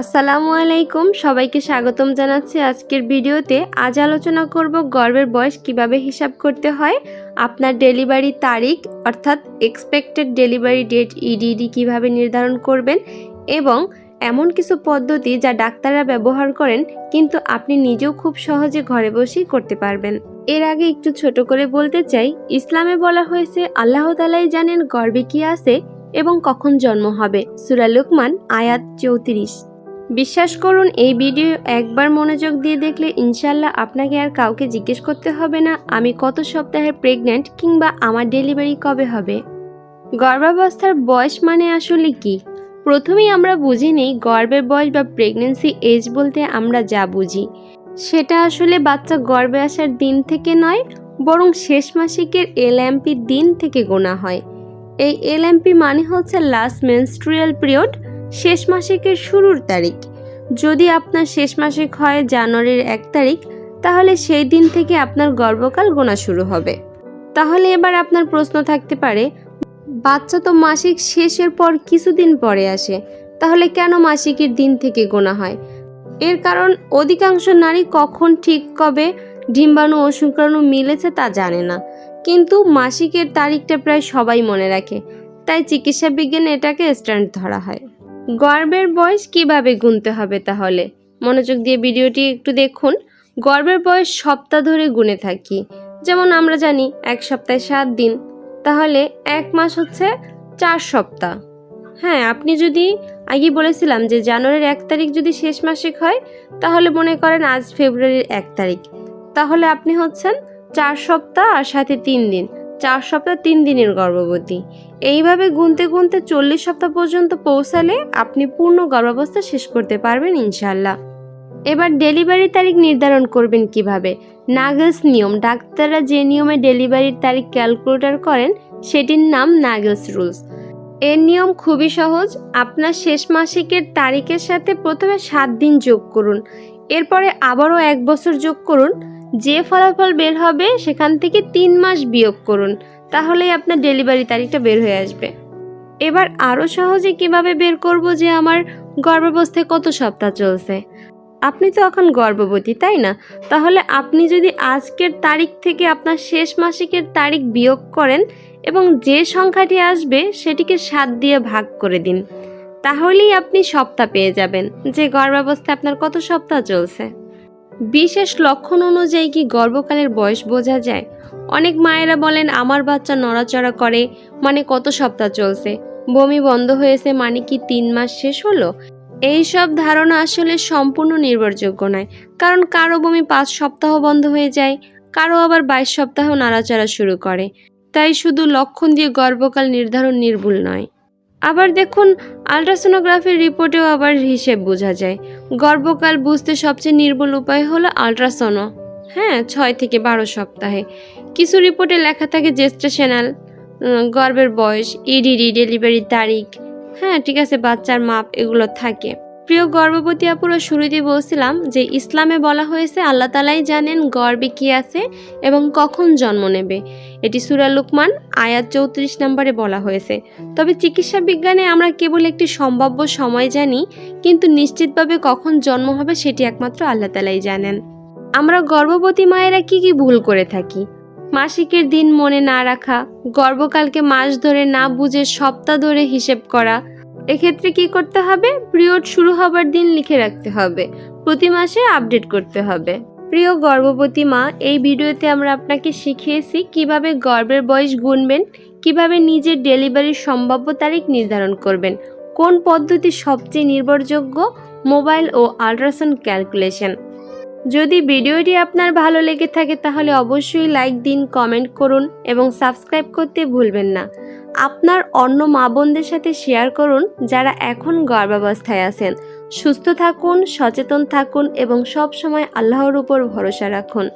আসসালামু আলাইকুম। সবাইকে স্বাগতম জানাচ্ছি আজকের ভিডিওতে। আজ আলোচনা করব গর্ভের বয়স কীভাবে হিসাব করতে হয়, আপনার ডেলিভারি তারিখ, অর্থাৎ এক্সপেক্টেড ডেলিভারি ডেট ইডিডি কীভাবে নির্ধারণ করবেন এবং এমন কিছু পদ্ধতি যা ডাক্তাররা ব্যবহার করেন, কিন্তু আপনি নিজেও খুব সহজে ঘরে বসেই করতে পারবেন। এর আগে একটু ছোট করে বলতে চাই, ইসলামে বলা হয়েছে, আল্লাহ তালাই জানেন গর্বে কি আছে এবং কখন জন্ম হবে। সুরা লুকমান, আয়াত চৌত্রিশ। বিশ্বাস করুন, এই ভিডিও একবার মনোযোগ দিয়ে দেখলে ইনশাল্লাহ আপনাকে আর কাউকে জিজ্ঞেস করতে হবে না, আমি কত সপ্তাহের প্রেগন্যান্ট কিংবা আমার ডেলিভারি কবে হবে। গর্ভাবস্থার বয়স মানে আসলে কি? প্রথমেই আমরা বুঝি নেই গর্ভের বয়স বা প্রেগনেন্সি এজ বলতে আমরা যা বুঝি। সেটা আসলে বাচ্চা গর্ভে আসার দিন থেকে নয়, বরং শেষ মাসিকের এলএমপি দিন থেকে গোনা হয়। এই এলএমপি মানে হচ্ছে লাস্ট মেনস্ট্রুয়াল পিরিয়ড শেষ মাসিকের শুরুর তারিখ। যদি আপনার শেষ মাসিক হয় জানুয়ারির এক তারিখ, তাহলে সেই দিন থেকে আপনার গর্ভকাল গোনা শুরু হবে। তাহলে এবার আপনার প্রশ্ন থাকতে পারে, বাচ্চা তো মাসিক শেষের পর কিছুদিন পরে আসে, তাহলে কেন মাসিকের দিন থেকে গোনা হয়? এর কারণ, অধিকাংশ নারী কখন ঠিক কবে ডিম্বাণু ও শুক্রাণু মিলেছে তা জানে না। কিন্তু মাসিকের তারিখটা প্রায় সবাই মনে রাখে, তাই চিকিৎসা বিজ্ঞানে এটাকে স্ট্যান্ড ধরা হয়। গর্ভের বয়স কীভাবে গুনতে হবে তাহলে? মনোযোগ দিয়ে ভিডিওটি একটু দেখুন। গর্বের বয়স সপ্তাহ ধরে গুনে থাকি। যেমন আমরা জানি এক সপ্তাহে সাত দিন। তাহলে এক মাস হচ্ছে চার সপ্তাহ। হ্যাঁ আপনি যদি আগে বলেছিলাম যে জানুয়ারির এক তারিখ যদি শেষ মাসিক হয়, তাহলে মনে করেন আজ ফেব্রুয়ারির এক তারিখ। তাহলে আপনি হচ্ছেন চার সপ্তাহ আর সাথে তিন দিন। চার সপ্তাহ তিন দিনের গর্ভবতী। এইভাবে গুনতে গুনতে চল্লিশ সপ্তাহ পর্যন্ত পৌঁছালে আপনি পূর্ণ গর্ভাবস্থা শেষ করতে পারবেন ইনশাল্লাহ এবার ডেলিভারি তারিখ নির্ধারণ করবেন কীভাবে? নাগেলস নিয়ম। ডাক্তাররা যে নিয়মে ডেলিভারির তারিখ ক্যালকুলেটর করেন, সেটির নাম নাগেলস রুলস। এর নিয়ম খুবই সহজ। আপনার শেষ মাসিকের তারিখের সাথে প্রথমে সাত দিন যোগ করুন। এরপরে আবারও এক বছর যোগ করুন। যে ফলাফল বের হবে, সেখান থেকে তিন মাস বিয়োগ করুন, তাহলেই আপনার ডেলিভারি তারিখটা বের হয়ে আসবে। এবার আরও সহজে কীভাবে বের করব যে আমার গর্ভাবস্থায় কত সপ্তাহ চলছে? আপনি তো এখন গর্ভবতী, তাই না? তাহলে আপনি যদি আজকের তারিখ থেকে আপনার শেষ মাসিকের তারিখ বিয়োগ করেন এবং যে সংখ্যাটি আসবে, সেটিকে সাত দিয়ে ভাগ করে দিন। তাহলেই আপনি সপ্তাহ পেয়ে যাবেন যে গর্ভাবস্থায় আপনার কত সপ্তাহ চলছে। বিশেষ লক্ষণ অনুযায়ী কি গর্ভকালের বয়স বোঝা যায়? অনেক মায়েরা বলেন, আমার বাচ্চা নড়াচড়া করে মানে কত সপ্তাহ চলছে? বমি বন্ধ হয়েছে মানে কি তিন মাস শেষ হলো? এই সব ধারণা আসলে সম্পূর্ণ নির্ভরযোগ্য নয়। কারণ কারও বমি পাঁচ সপ্তাহ বন্ধ হয়ে যায়, কারও আবার বাইশ সপ্তাহ নাড়াচাড়া শুরু করে। তাই শুধু লক্ষণ দিয়ে গর্ভকাল নির্ধারণ নির্ভুল নয়। আবার দেখুন, আলট্রাসোনোগ্রাফির রিপোর্টেও আবার হিসেব বোঝা যায়। গর্ভকাল বুঝতে সবচেয়ে নির্ভুল উপায় হলো আলট্রাসোনো। হ্যাঁ ছয় থেকে বারো সপ্তাহে। কিছু রিপোর্টে লেখা থাকে জেস্টেশনাল গর্ভের বয়স ইডিডি ডেলিভারি তারিখ। হ্যাঁ ঠিক আছে, বাচ্চার মাপ এগুলো থাকে। প্রিয় গর্ভবতী আপুরা শুরুতে বলছিলাম যে ইসলামে বলা হয়েছে, আল্লাহ তালাই জানেন গর্বে কি আছে এবং কখন জন্ম নেবে। এটি সুরা লুকমান, আয়াত চৌত্রিশ নম্বরে বলা হয়েছে। তবে চিকিৎসা বিজ্ঞানে আমরা কেবল একটি সম্ভাব্য সময় জানি কিন্তু নিশ্চিতভাবে কখন জন্ম হবে সেটি একমাত্র আল্লাহ তালাই জানেন। আমরা গর্ভবতী মায়েরা কি কি ভুল করে থাকি? মাসিকের দিন মনে না রাখা, গর্ভকালকে মাস ধরে না বুঝে সপ্তাহ ধরে হিসেব করা, এক্ষেত্রে কি করতে হবে? পিরিয়ড শুরু হবার দিন লিখে রাখতে হবে, প্রতি মাসে আপডেট করতে হবে। প্রিয় গর্ভবতী মা, এই ভিডিওতে আমরা আপনাকে শিখিয়েছি কীভাবে গর্ভের বয়স গুনবেন, কীভাবে নিজের ডেলিভারির সম্ভাব্য তারিখ নির্ধারণ করবেন। কোন পদ্ধতি সবচেয়ে নির্ভরযোগ্য? মোবাইল ও আল্ট্রাসাউন্ড ক্যালকুলেশন। যদি ভিডিওটি আপনার ভালো লেগে থাকে তাহলে অবশ্যই লাইক দিন, কমেন্ট করুন এবং সাবস্ক্রাইব করতে ভুলবেন না। আপনার অন্য মা বোনদের সাথে শেয়ার করুন যারা এখন গর্ভাবস্থায় আছেন। সুস্থ থাকুন, সচেতন থাকুন এবং সব সময় আল্লাহর উপর ভরসা রাখুন।